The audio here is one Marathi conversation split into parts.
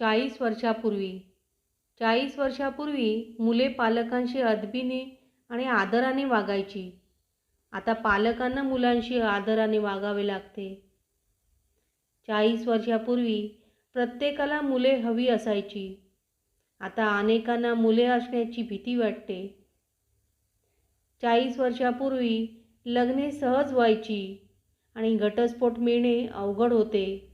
चाळीस वर्षापूर्वी. चाळीस वर्षापूर्वी मुले पालकांशी अदबीने आणि आदराने वागायची. आता पालकांना मुलांशी आदराने वागावे लागते. चाळीस वर्षापूर्वी प्रत्येकाला मुले हवी असायची. आता अनेकांना मुले असण्याची भीती वाटते. चाळीस वर्षापूर्वी लग्ने सहज व्हायची आणि घटस्फोट मिळणे अवघड होते.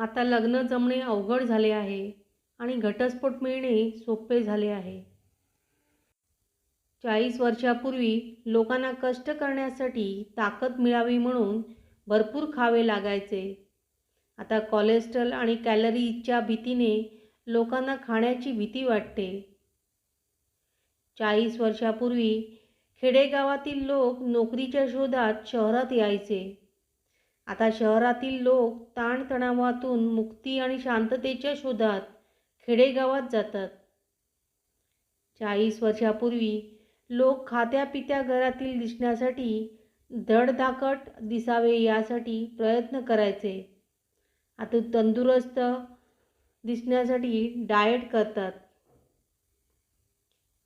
आता लग्न जमणे अवघड झाले आहे आणि घटस्फोट मिळणे सोपे झाले आहे. चाळीस वर्षापूर्वी लोकांना कष्ट करण्यासाठी ताकद मिळावी म्हणून भरपूर खावे लागायचे. आता कोलेस्ट्रॉल आणि कॅलरीच्या भीतीने लोकांना खाण्याची भीती वाटते. चाळीस वर्षापूर्वी खेडेगावातील लोक नोकरीच्या शोधात शहरात यायचे. आता शहरातील लोक ताणतणावातून मुक्ती आणि शांततेच्या शोधात खेडेगावात जातात. चाळीस वर्षापूर्वी लोक खात्यापित्या घरातील दिसण्यासाठी धडधाकट दिसावे यासाठी प्रयत्न करायचे. आता तंदुरुस्त दिसण्यासाठी डाएट करतात.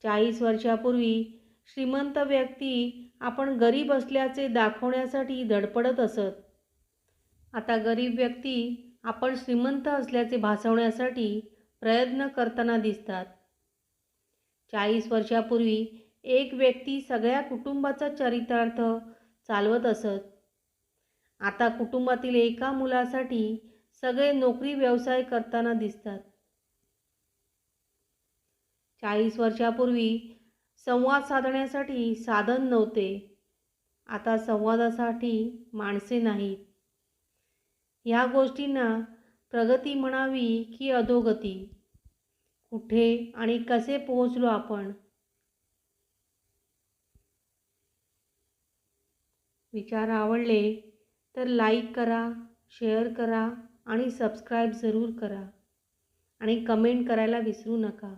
चाळीस वर्षापूर्वी श्रीमंत व्यक्ती आपण गरीब असल्याचे दाखवण्यासाठी धडपडत असत. आता गरीब व्यक्ती आपण श्रीमंत असल्याचे भासवण्यासाठी प्रयत्न करताना दिसतात. चाळीस वर्षापूर्वी एक व्यक्ती सगळ्या कुटुंबाचा चरितार्थ चालवत असत. आता कुटुंबातील एका मुलासाठी सगळे नोकरी व्यवसाय करताना दिसतात. चाळीस वर्षापूर्वी संवाद साधण्यासाठी साधन नव्हते. आता संवादासाठी माणसे नाहीत. ह्या गोष्टींना प्रगती म्हणावी की अधोगती? कुठे आणि कसे पोहोचलो आपण? विचार आवडले तर लाईक करा शेअर करा आणि सबस्क्राईब जरूर करा आणि कमेंट करायला विसरू नका.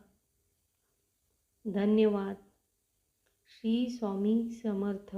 धन्यवाद. श्री स्वामी समर्थ.